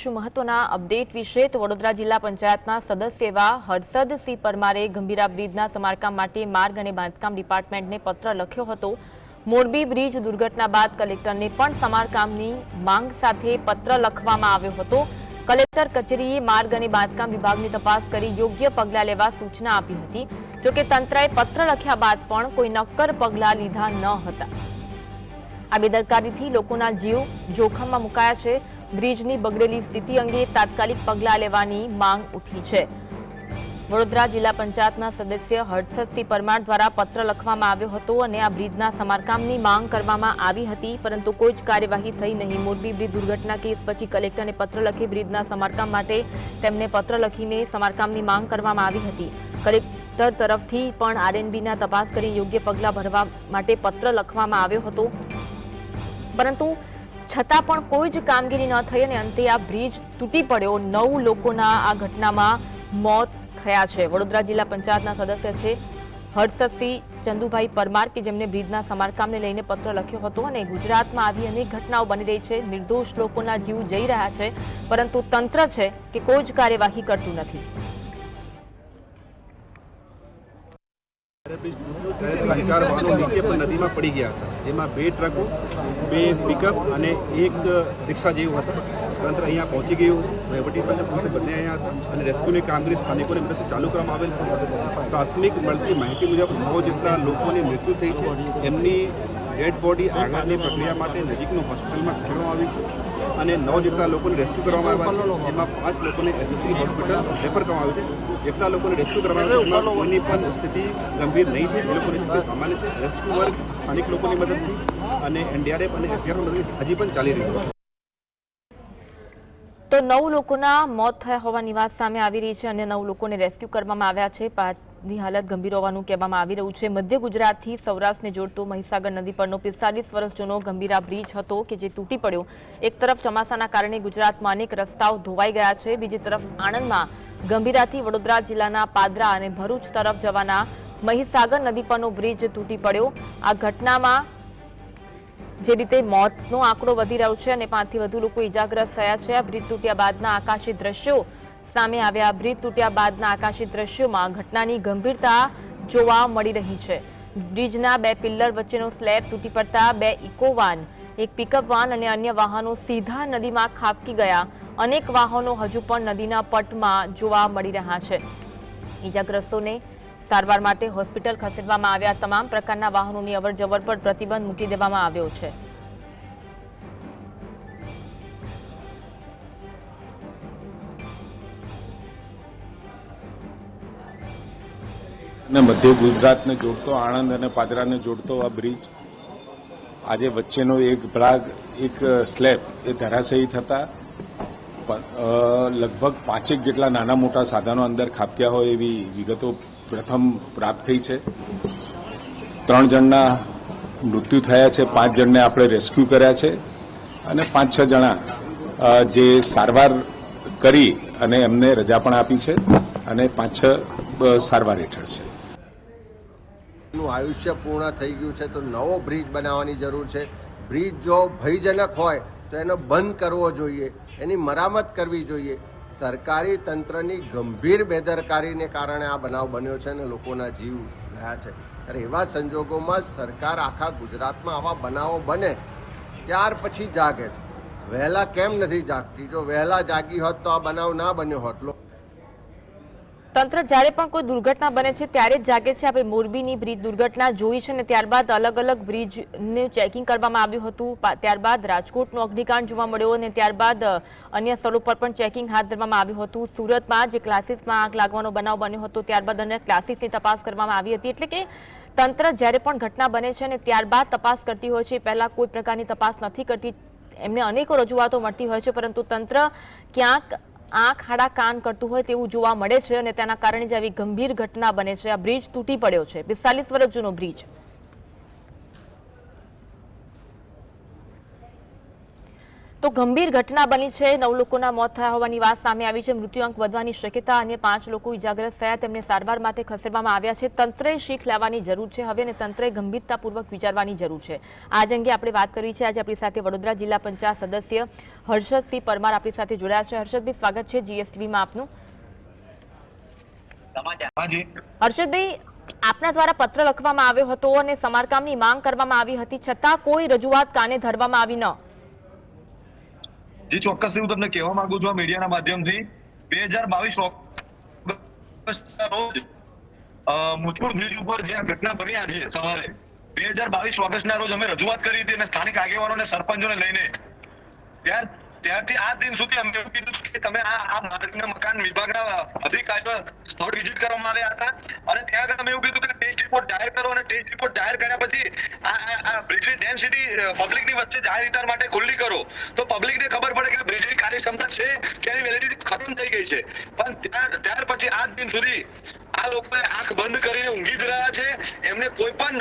શું મહત્વના અપડેટ વિશે તો વડોદરા જિલ્લા પંચાયતના સદસ્ય એવા હર્ષદસિંહ પરમારે ગંભીરા બ્રિજના સમારકામ માટે માર્ગ અને બાંધકામ ડિપાર્ટમેન્ટને પત્ર લખ્યો હતો. મોરબી બ્રિજ દુર્ઘટના બાદ કલેક્ટરને પણ સમારકામની માંગ સાથે પત્ર લખવામાં આવ્યો હતો. કલેક્ટર કચેરીએ માર્ગ અને બાંધકામ વિભાગની તપાસ કરી યોગ્ય પગલાં લેવા સૂચના આપી હતી. જોકે તંત્રએ પત્ર લખ્યા બાદ પણ કોઈ નક્કર પગલાં લીધા ન હતા. આ બેદરકારીથી લોકોના જીવ જોખમમાં મુકાયા છે. બ્રિજની બગડેલી સ્થિતિ અંગે તાત્કાલિક પગલાં લેવાની માંગ ઉઠી છે. વડોદરા જિલ્લા પંચાયતના સદસ્ય હર્ષદસિંહ પરમાર દ્વારા પત્ર લખવામાં આવ્યો હતો અને આ બ્રિજના સમારકામની માંગ કરવામાં આવી હતી, પરંતુ કોઈ જ કાર્યવાહી થઈ નહીં. મોરબી બ્રિજ દુર્ઘટના કેસ પછી કલેક્ટરને પત્ર લખી બ્રિજના સમારકામ માટે તેમને પત્ર લખીને સમારકામની માંગ કરવામાં આવી હતી. કલેક્ટર તરફથી પણ આરએનબીના તપાસ કરી યોગ્ય પગલાં ભરવા માટે પત્ર લખવામાં આવ્યો હતો. પરંતુ છતાં પણ કોઈ જ કામગીરી ન થઈ અને અંતે આ બ્રિજ તૂટી પડ્યો. નવ લોકોના આ ઘટનામાં મોત થયા છે. વડોદરા જિલ્લા પંચાયતના સદસ્ય છે હર્ષદસિંહ ચંદુભાઈ પરમાર કે જેમને બ્રિજના સમારકામને લઈને પત્ર લખ્યો હતો અને ગુજરાતમાં આવી અનેક ઘટનાઓ બની રહી છે. નિર્દોષ લોકોના જીવ જઈ રહ્યા છે, પરંતુ તંત્ર છે કે કોઈ જ કાર્યવાહી કરતું નથી. નીચે પણ નદીમાં પડી ગયા હતા. જેમાં બે ટ્રકો, બે પિકઅપ અને એક રિક્ષા જેવું હતું. તંત્ર અહીંયા પહોંચી ગયું. વહીવટીતંત્ર બંને અહીંયા હતા અને રેસ્ક્યુની કામગીરી સ્થાનિકોની મદદથી ચાલુ કરવામાં આવેલ પ્રાથમિક મળતી માહિતી મુજબ નવ જેટલા લોકોની મૃત્યુ થઈ છે. એમની ડેડ બોડી આગળની પ્રક્રિયા માટે નજીકનું હોસ્પિટલમાં ખસેડવામાં આવી છે. અને નવ જેટલા લોકોને રેસ્ક્યુ કરવામાં આવ્યા છે. એમાં પાંચ લોકોને એસએસસી હોસ્પિટલ રેફર કરવામાં આવ્યું છે. જેટલા લોકોને રેસ્ક્યુ કરવામાં આવ્યું એમાં કોઈની પણ સ્થિતિ ગંભીર નહીં છે. એ લોકોની સ્થિતિ સામાન્ય છે. રેસ્ક્યુ વર્ક સ્થાનિક લોકોની મદદથી અને એનડીઆરએફ અને એસડીઆરએફ મદદથી હજી પણ ચાલી રહ્યું છે. તો નવ લોકોના મોત થયા હોવાની વાત સામે આવી રહી છે અને નવ લોકોને રેસ્ક્યુ કરવામાં આવ્યા છે. પાંચની હાલત ગંભીર હોવાનું કહેવામાં આવી રહ્યું છે. મધ્ય ગુજરાતથી સૌરાષ્ટ્રને જોડતો મહીસાગર નદી પરનો પિસ્તાલીસ વર્ષ જૂનો ગંભીરા બ્રિજ હતો કે જે તૂટી પડ્યો. એક તરફ ચોમાસાના કારણે ગુજરાતમાં અનેક રસ્તાઓ ધોવાઈ ગયા છે. બીજી તરફ આણંદમાં ગંભીરાથી વડોદરા જિલ્લાના પાદરા અને ભરૂચ તરફ જવાના મહીસાગર નદી પરનો બ્રિજ તૂટી પડ્યો. આ ઘટનામાં જે રીતે મોતનો આંકડો વધી રહ્યો છે અને પાંચથી વધુ લોકો ઇજાગ્રસ્ત થયા છે. આ બ્રિજ તૂટ્યા બાદના આકાશી દ્રશ્યો સામે આવ્યા બ્રિજ તૂટ્યા બાદના આકાશી દ્રશ્યોમાં ઘટનાની ગંભીરતા જોવા મળી રહી છે. બ્રિજના બે પિલ્લર વચ્ચેનો સ્લેબ તૂટી પડતા બે ઇકો વાન, એક પિકઅપ વાન અને અન્ય વાહનો સીધા નદીમાં ખાબકી ગયા. અનેક વાહનો હજુ પણ નદીના પટમાં જોવા મળી રહ્યા છે. ઇજાગ્રસ્તોને સારવાર માટે હોસ્પિટલ ખસેડવામાં આવ્યા તમામ પ્રકારના વાહનોની અવરજવર પર પ્રતિબંધ મૂકી દેવામાં આવ્યો છે. અને મધ્ય ગુજરાતને જોડતો, આણંદ અને પાદરાને જોડતો આ બ્રિજ, આજે વચ્ચેનો એક ભાગ, એક સ્લેબ એ ધરાશયી થતા લગભગ પાંચેક જેટલા નાના મોટા સાધનો અંદર ખાપ્યા હોય એવી વિગતો પ્રથમ પ્રાપ્ત થઈ છે. ત્રણ જણના મૃત્યુ થયા છે, પાંચ જણને આપણે રેસ્ક્યુ કર્યા છે અને પાંચ છ જણા જે સારવાર કરી અને એમને રજા પણ આપી છે અને પાંચ છ સારવાર હેઠળ છે. નું આયુષ્ય પૂર્ણ થઈ ગયું છે, તો નવો બ્રિજ બનાવવાની જરૂર છે. બ્રિજ જો ભયજનક હોય, તો એનો બંધ કરવો જોઈએ, એની મરામત કરવી જોઈએ. સરકારી તંત્રની ગંભીર બેદરકારીને કારણે આ બનાવ બન્યો છે અને લોકોના જીવ ગયા છે. ત્યારે એવા સંજોગોમાં સરકાર આખા ગુજરાતમાં આવા બનાવો બને, ત્યાર પછી જાગે છે. વહેલા કેમ નથી જાગતી? જો વહેલા જાગી હોત તો આ બનાવ ના બન્યો હોત. લો- તંત્ર જ્યારે પણ કોઈ દુર્ઘટના બને છે, ત્યારે જ જાગે છે. આપણે મોરબીની બ્રિજ દુર્ઘટના જોઈ છે અને ત્યારબાદ અલગ અલગ બ્રિજનું ચેકિંગ કરવામાં આવ્યું હતું. ત્યારબાદ રાજકોટનો અગ્નિકાંડ જોવા મળ્યો અને ત્યારબાદ અન્ય સ્થળો પર પણ ચેકિંગ હાથ ધરવામાં આવ્યું હતું. સુરતમાં જે ક્લાસીસમાં આગ લાગવાનો બનાવ બન્યો હતો, ત્યારબાદ અન્ય ક્લાસીસની તપાસ કરવામાં આવી હતી. એટલે કે તંત્ર જ્યારે પણ ઘટના બને છે અને ત્યારબાદ તપાસ કરતી હોય છે, પહેલાં કોઈ પ્રકારની તપાસ નથી કરતી. એમને અનેકો રજૂઆતો મળતી હોય છે, પરંતુ તંત્ર ક્યાંક આંખ આડા કાન કરતું હોય તેવું જોવા મળે છે અને તેના કારણે જ આવી ગંભીર ઘટના બને છે. આ બ્રિજ તૂટી પડ્યો છે. પિસ્તાલીસ વર્ષ જૂનો બ્રિજ. તો ગંભીર ઘટના બની છે. નવ લોકોના મોત થયા હોવાની વાત સામે આવી છે. મૃત્યુઆંક વધવાની શક્યતા અન્ય પાંચ લોકો ઇજાગ્રસ્ત થયા તેમને સારવાર માટે ખસેડવામાં આવ્યા છે. તંત્રે શીખ લેવાની જરૂર છે હવે અને તંત્રે ગંભીરતાપૂર્વક વિચારવાની જરૂર છે. આજ અંગે આપણે વાત કરી છે. આજે આપણી સાથે વડોદરા જિલ્લા પંચાયત સદસ્ય હર્ષદસિંહ પરમાર આપણી સાથે જોડાયા છે. હર્ષદભાઈ સ્વાગત છે જીએસટીવીમાં આપનું. હર્ષદભાઈ આપના દ્વારા પત્ર લખવામાં આવ્યો હતો અને સમારકામની માંગ કરવામાં આવી હતી. છતાં કોઈ રજૂઆત કાને ધરવામાં આવી ન? જી ચોક્કસથી હું તમને કહેવા માંગુ છું આ મીડિયાના માધ્યમથી, બે હજાર બાવીસ રોજ મુજપુર બ્રિજ ઉપર જે ઘટના બની આજે સવારે, બે હજાર બાવીસ ઓગસ્ટના રોજ અમે રજૂઆત કરી હતી અને સ્થાનિક આગેવાનો અને સરપંચોને લઈને. ત્યાર ત્યારથી આ દિન સુધી અમે કીધું કે તમે આ આ માર્ગને મકાન વિભાગના અધિકારીઓ સ્થળ વિઝિટ કરવામાં આવ્યા હતા. અને ત્યાં આગળ અમે એવું કીધું કે ટેસ્ટ રિપોર્ટ જાહેર કરો અને ટેસ્ટ રિપોર્ટ જાહેર કર્યા પછી આ આ- આ બ્રિજની ડેન્સિટી પબ્લિકની વચ્ચે જાહેર વિસ્તાર માટે ખુલ્લી કરો. તો પબ્લિકને ખબર પડે કે બ્રિજની કાર્યક્ષમતા છે કે એની વેલિડિટી ખતમ થઈ ગઈ છે. પણ ત્યાર ત્યાર પછી આજ દિન સુધી આ લોકોએ આંખ બંધ કરીને ઊંઘી જ રહ્યા છે. એમને કોઈ પણ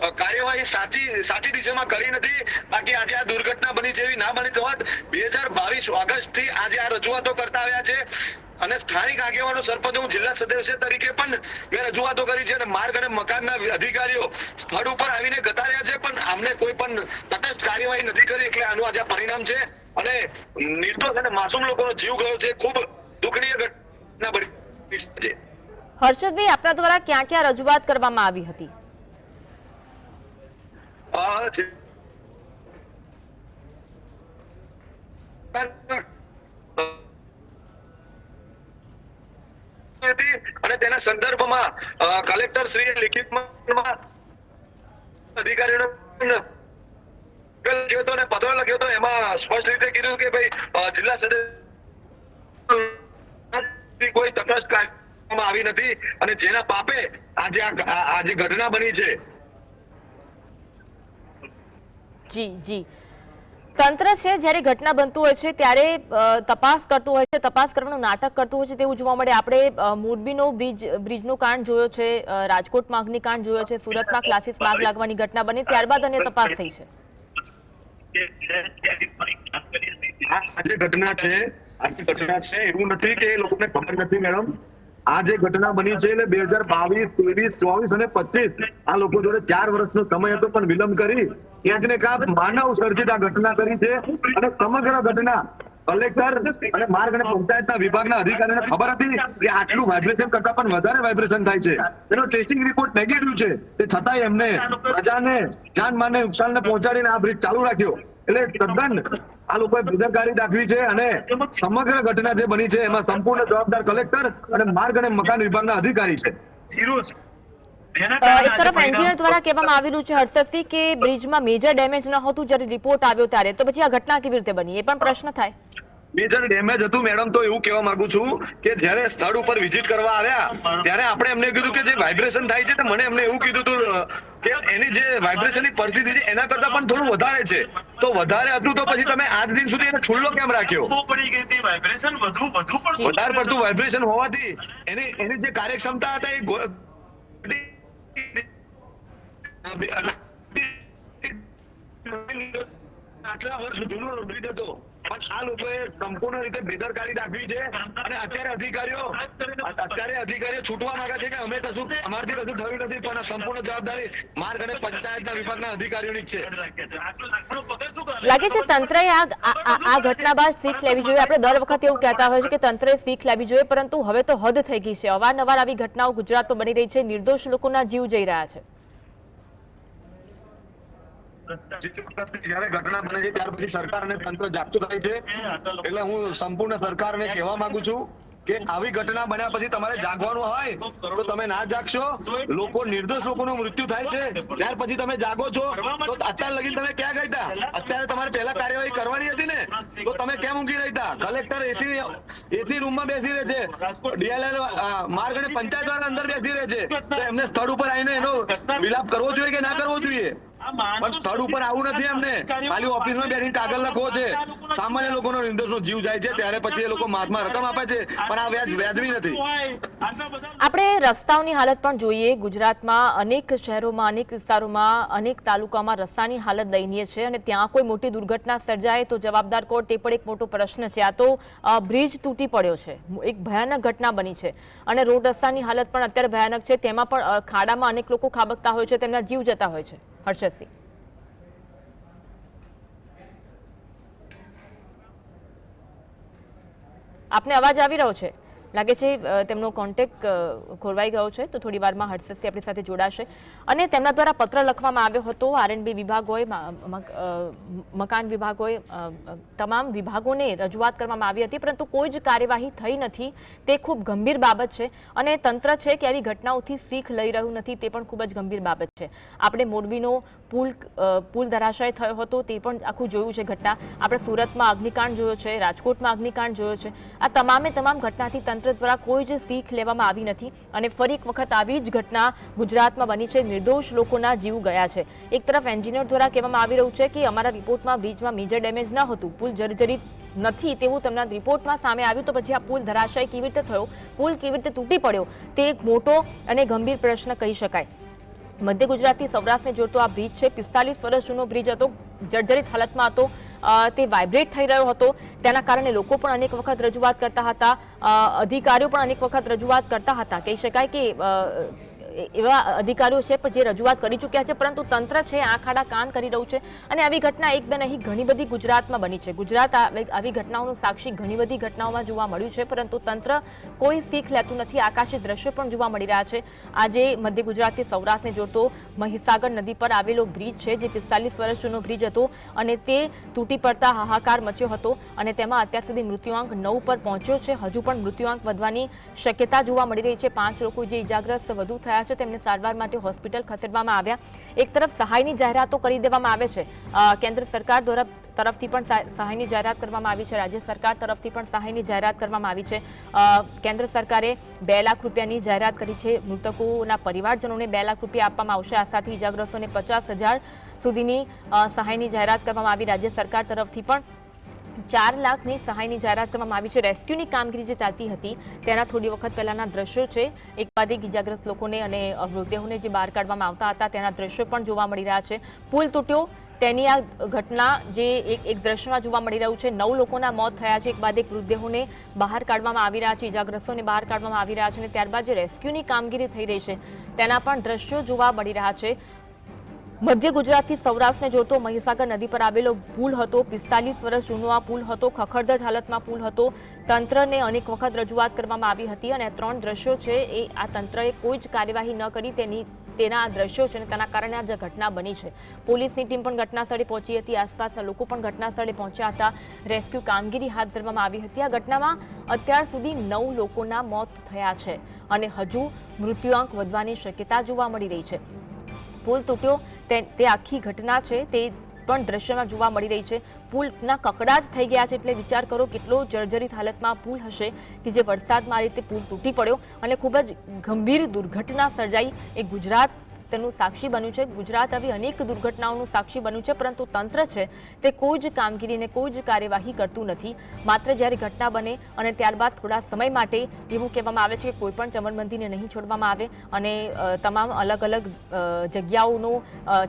કાર્યવાહી સાચી સાચી દિશામાં કરી નથી. બાકી આજે આ દુર્ઘટના બની જેવી ના બની હોત બે હજાર બાવીસ ઓગસ્ટથી આજે આ રજૂઆતો કરતા આવ્યા છે. અને સ્થાનિક આગેવાનો સરપંચ હું જિલ્લા સદસ્ય તરીકે પણ મેં રજૂઆતો કરી છે અને માર્ગ અને મકાનના અધિકારીઓ સ્થળ ઉપર આવીને ગતાર્યા છે, પણ અમને કોઈ પણ તટસ્થ કાર્યવાહી નથી કરી, એટલે આનું આજે પરિણામ છે. અને નિર્દોષ અને માસૂમ લોકોનો જીવ ગયો છે. ખૂબ દુઃખનીય ઘટના બની છે. હર્ષદભાઈ, આપના દ્વારા ક્યાં ક્યાં રજૂઆત કરવામાં આવી હતી? આ અને તેના સંદર્ભમાં કલેક્ટર શ્રીએ લિખિતમાં અધિકારીઓને લખ્યો હતો પત્ર લખ્યો હતો. એમાં સ્પષ્ટ રીતે કીધું કે ભાઈ જિલ્લા સદસ્ય કોઈ તટસ્થ કરવામાં આવી નથી અને જેના પાપે આજે આ ઘટના બની છે જી જી. તંત્ર છે, જ્યારે ઘટના બનતું હોય છે, ત્યારે તપાસ કરતું હોય છે, તપાસ કરવાનું નાટક કરતું હોય છે, તેવું જોવા મળે. આપણે મોરબીનો બ્રિજ, બ્રિજનો કાંડ જોયો છે રાજકોટ માગની કાંડ જોયો છે, સુરતમાં ક્લાસીસ માગ લાગવાની ઘટના બની, ત્યારબાદ અન્ય તપાસ થઈ છે. આજે ઘટના છે, આજે ઘટના છે, એવું નથી કે લોકોને ખબર નથી, મેડમ. આ જે ઘટના બની છે એટલે બે હજાર બાવીસ, ત્રેવીસ, ચોવીસ અને પચીસ, આ લોકો જોડે ચાર વર્ષનો સમય હતો પણ વિલંબ કરી ક્યાંક ને ક્યાંક માનવ સર્જિત આ ઘટના કરી છે અને સમગ્ર ઘટના કલેક્ટર અને માર્ગ અને પંચાયતના વિભાગના અધિકારીને ખબર હતી કે આટલું વાઇબ્રેશન કરતા પણ વધારે વાઇબ્રેશન થાય છે. એનો ટેસ્ટિંગ રિપોર્ટ નેગેટિવ છે. તે છતાંય એમને પ્રજાને નુકસાન નુકસાનને પહોંચાડીને આ બ્રિજ ચાલુ રાખ્યો. એટલે તદ્દન આ લોકોએ બેદરકારી દાખવી છે અને સમગ્ર ઘટના જે બની છે એમાં સંપૂર્ણ જવાબદાર કલેક્ટર અને માર્ગ અને મકાન વિભાગના અધિકારી છે. એક તરફ એન્જિનિયર દ્વારા કહેવામાં આવેલું છે હર્ષદસિંહ કે બ્રિજમાં મેજર ડેમેજ ન હતું જ્યારે રિપોર્ટ આવ્યો ત્યારે. તો પછી આ ઘટના કેવી રીતે બની? એ પણ પ્રશ્ન થાય. મેજર ડેમેજ હતું મેડમ તો એવું કહેવા માંગુ છું કે જ્યારે સ્થળ ઉપર વિઝિટ કરવા આવ્યા ત્યારે આપણે એમને કીધું કે જે વાઇબ્રેશન થાય છે મને એમને એવું કીધું હતું કે એની જે વાઇબ્રેશનની પરિસ્થિતિ છે એના કરતા પણ થોડું વધારે છે. તો વધારે હતું તો પછી તમે આજ દિન સુધી એને ખુલ્લો કેમ રાખ્યો? પડી ગઈ હતી વાઇબ્રેશન વધુ વધુ પણ વધારે પડતું વાઇબ્રેશન હોવાથી એની એની જે કાર્યક્ષમતા હતા એ આટલા વર્ષ જૂનો બ્રિજ હતો. પણ આ લોકોએ સંપૂર્ણ રીતે બેદરકારી દાખવી છે અને અત્યારે અધિકારીઓ અત્યારે અધિકારીઓ છૂટવા માંગે છે કે અમે કશું અમારથી કશું થયું નથી, પણ સંપૂર્ણ જવાબદારી માર્ગ અને પંચાયતના વિભાગના અધિકારીઓની છે? લાગે છે તંત્રએ આ આ ઘટના બાદ શીખ લેવી જોઈએ? આપણે દર વખત એવું કહેતા હોય છે કે તંત્રએ શીખ લેવી જોઈએ, પરંતુ હવે તો હદ થઈ ગઈ છે. અવારનવાર આવી ઘટનાઓ ગુજરાતમાં બની રહી છે. નિર્દોષ લોકોના જીવ જઈ રહ્યા છે. તમારે જાગવાનું અત્યાર તમારે પહેલા કાર્યવાહી કરવાની હતી ને? તો તમે કેમ ઊંઘી રહી કલેક્ટર એસી એસી રૂમમાં બેસી રહે છે. ડીએલએલ માર્ગ અને પંચાયત અંદર બેસી રહે છે. એમને સ્થળ ઉપર આવીને એનો વિલાપ કરવો જોઈએ કે ના કરવો જોઈએ? પણ સ્થળ ઉપર આવું નથી એમને. ખાલી ઓફિસમાં બેસીને કાગળ લખવો છે. સામાન્ય લોકોનો નિર્દોષનો જીવ જાય છે ત્યારે પછી એ લોકો માથમાં રકમ આપે છે પણ આ વ્યાજ વ્યાજબી નથી. આપણે રસ્તાઓની હાલત પણ જોઈએ. ગુજરાતમાં અનેક શહેરોમાં અનેક વિસ્તારોમાં અનેક તાલુકામાં રસ્તાની હાલત દયનીય છે અને ત્યાં કોઈ મોટી દુર્ઘટના સર્જાય તો જવાબદાર કોણ? તે પણ એક મોટો પ્રશ્ન છે. આ તો બ્રિજ તૂટી પડ્યો છે. એક ભયાનક ઘટના બની છે. અને રોડ રસ્તાની હાલત પણ અત્યારે ભયાનક છે. તેમાં પણ ખાડામાં અનેક લોકો ખાબકતા હોય છે તેમના જીવ જતા હોય છે. હર્ષદસિંહ આપને અવાજ આવી રહ્યો છે? લાગે છે તેમનો કોન્ટેક્ટ ખોરવાઈ ગયો છે તો થોડી વારમાં હર્ષદસિંહ આપણી સાથે જોડાશે. અને તેમના દ્વારા પત્ર લખવામાં આવ્યો હતો આરએનબી વિભાગ હોય મકાન વિભાગ હોય અ, અ, તમામ વિભાગોને રજૂઆત કરવામાં આવી હતી પરંતુ કોઈ જ કાર્યવાહી થઈ નથી. તે ખૂબ ગંભીર બાબત છે અને તંત્ર છે કે આવી ઘટનાઓથી શીખ લઈ રહ્યું નથી તે પણ ખૂબ જ ગંભીર બાબત છે. આપણે મોરબીનો પુલ પુલ ધરાશય થયો હતો તે પણ આખું જોયું છે ઘટના. આપણે સુરતમાં અગ્નિકાંડ જોયો છે રાજકોટમાં અગ્નિકાંડ જોયો છે. આ તમામે તમામ ઘટનાથી તંત્ર દ્વારા કોઈ જ શીખ લેવામાં આવી નથી અને ફરી એક વખત આવી જ ઘટના ગુજરાતમાં બની છે. નિર્દોષ લોકોના જીવ ગયા છે. એક તરફ એન્જિનિયર દ્વારા કહેવામાં આવી રહ્યું છે કે અમારા રિપોર્ટમાં બ્રિજમાં મેજર ડેમેજ ન હતું. પુલ જર્જરિત નથી તેવું તેમના રિપોર્ટમાં સામે આવ્યું. તો પછી આ પુલ ધરાશય કેવી રીતે થયો? પુલ કેવી રીતે તૂટી પડ્યો? તે એક મોટો અને ગંભીર પ્રશ્ન કહી શકાય. મધ્ય ગુજરાતથી સૌરાષ્ટ્રને જોડતો આ બ્રિજ છે. પિસ્તાલીસ વર્ષ જૂનો બ્રિજ હતો. જર્જરિત હાલતમાં હતો. તે વાઇબ્રેટ થઈ રહ્યો હતો. તેના કારણે લોકો પણ અનેક વખત રજૂઆત કરતા હતા. અધિકારીઓ પણ અનેક વખત રજૂઆત કરતા હતા. કહી શકાય કે એવા અધિકારીઓ છે પણ જે રજૂઆત કરી ચૂક્યા છે, પરંતુ તંત્ર છે આંખ કાન કરી રહ્યું છે અને આવી ઘટના એક બે નહીં ઘણી બધી ગુજરાતમાં બની છે. ગુજરાત આવી ઘટનાઓનું સાક્ષી ઘણી બધી ઘટનાઓમાં જોવા મળ્યું છે, પરંતુ તંત્ર કોઈ શીખ લેતું નથી. આકાશી દ્રશ્યો પણ જોવા મળી રહ્યા છે. આજે મધ્ય ગુજરાતથી સૌરાષ્ટ્રને જોડતો મહીસાગર નદી પર આવેલો બ્રિજ છે, જે પિસ્તાલીસ વર્ષ જૂનો બ્રિજ હતો અને તે તૂટી પડતા હાહાકાર મચ્યો હતો અને તેમાં અત્યાર સુધી મૃત્યુઆંક નવ પર પહોંચ્યો છે. હજુ પણ મૃત્યુઆંક વધવાની શક્યતા જોવા મળી રહી છે. પાંચ લોકો જે ઇજાગ્રસ્ત વધુ થયા છે, તેમને સારવાર માટે હોસ્પિટલ ખસેડવામાં આવ્યા. એક તરફ સહાયની જાહેરાતો કરી દેવામાં આવે છે. કેન્દ્ર સરકાર દ્વારા તરફથી પણ સહાયની જાહેરાત કરવામાં આવી છે. રાજ્ય સરકાર તરફથી પણ સહાયની જાહેરાત કરવામાં આવી છે. કેન્દ્ર સરકારે બે લાખ રૂપિયાની જાહેરાત કરી છે. મૃતકોના પરિવારજનોને બે લાખ રૂપિયા આપવામાં આવશે. આ સાથે ઇજાગ્રસ્તોને પચાસ સુધીની સહાયની જાહેરાત કરવામાં આવી. રાજ્ય સરકાર તરફથી પણ ચાર લાખની સહાયની જાહેરાત કરવામાં આવી છે. રેસ્ક્યુની કામગીરી જે ચાલતી હતી, તેના થોડી વખત પહેલાના દ્રશ્યો છે. એક બાદ એક ઇજાગ્રસ્ત લોકોને અને મૃતદેહોને જે બહાર કાઢવામાં આવતા હતા, તેના દ્રશ્યો પણ જોવા મળી રહ્યા છે. પુલ તૂટ્યો, તેની આ ઘટના જે એક એક દ્રશ્યમાં જોવા મળી રહ્યું છે. નવ લોકોના મોત થયા છે. એક બાદ એક મૃતદેહોને બહાર કાઢવામાં આવી રહ્યા છે. ઇજાગ્રસ્તોને બહાર કાઢવામાં આવી રહ્યા છે અને ત્યારબાદ જે રેસ્ક્યુની કામગીરી થઈ રહી છે, તેના પણ દ્રશ્યો જોવા મળી રહ્યા છે. મધ્ય ગુજરાતથી સૌરાષ્ટ્રને જોડતો મહીસાગર નદી પર આવેલો પુલ હતો. પિસ્તાલીસ વર્ષ જૂનો આ પુલ હતો. ખખડધજ હાલતમાં પુલ હતો. તંત્રને અનેક વખત રજૂઆત કરવામાં આવી હતી અને ત્રણ દ્રશ્યો છે એ આ તંત્રએ કોઈ જ કાર્યવાહી ન કરી. તેની, તેના આ દ્રશ્યો છે અને તેના કારણે આ જે ઘટના બની છે. પોલીસની ટીમ પણ ઘટનાસ્થળે પહોંચી હતી. આસપાસના લોકો પણ ઘટના સ્થળે પહોંચ્યા હતા. રેસ્ક્યુ કામગીરી હાથ ધરવામાં આવી હતી. આ ઘટનામાં અત્યાર સુધી નવ લોકોના મોત થયા છે અને હજુ મૃત્યુઆંક વધવાની શક્યતા જોવા મળી રહી છે. પુલ તૂટ્યો. તે આખી ઘટના છે, તે પણ દ્રશ્યમાં જોવા મળી રહી છે. પુલના કકડા જ થઈ ગયા છે એટલે વિચાર કરો કેટલો જર્જરિત હાલતમાં પુલ હશે કે જે વરસાદમાં આ રીતે પુલ તૂટી પડ્યો. અને ખૂબ જ ગંભીર દુર્ઘટના સર્જાઈ. એ ગુજરાત તેનું સાક્ષી બન્યું છે. ગુજરાત આવી અનેક દુર્ઘટનાઓનું સાક્ષી બન્યું છે, પરંતુ તંત્ર છે તે કોઈ જ કામગીરીને કોઈ જ કાર્યવાહી કરતું નથી. માત્ર જ્યારે ઘટના બને અને ત્યારબાદ થોડા સમય માટે એવું કહેવામાં આવે છે કે કોઈ ચમનબંધીને નહીં છોડવામાં આવે અને તમામ અલગ અલગ જગ્યાઓનું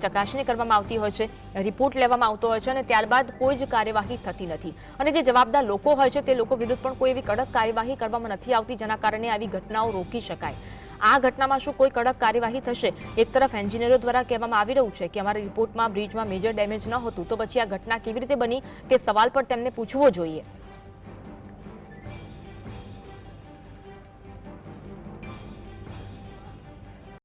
ચકાસણી કરવામાં આવતી હોય છે, રિપોર્ટ લેવામાં આવતો હોય છે અને ત્યારબાદ કોઈ જ કાર્યવાહી થતી નથી. અને જે જવાબદાર લોકો હોય છે તે લોકો વિરુદ્ધ પણ કોઈ એવી કડક કાર્યવાહી કરવામાં નથી આવતી જેના કારણે આવી ઘટનાઓ રોકી શકાય. આ ઘટનામાં શું કોઈ કડક કાર્યવાહી થશે? એક તરફ એન્જિનિયરો દ્વારા કહેવામાં આવી રહ્યું છે કે અમારા રિપોર્ટમાં બ્રિજમાં મેજર ડેમેજ ન હતું, તો પછી આ ઘટના કેવી રીતે બની? તે સવાલ પણ તેમને પૂછવો જોઈએ.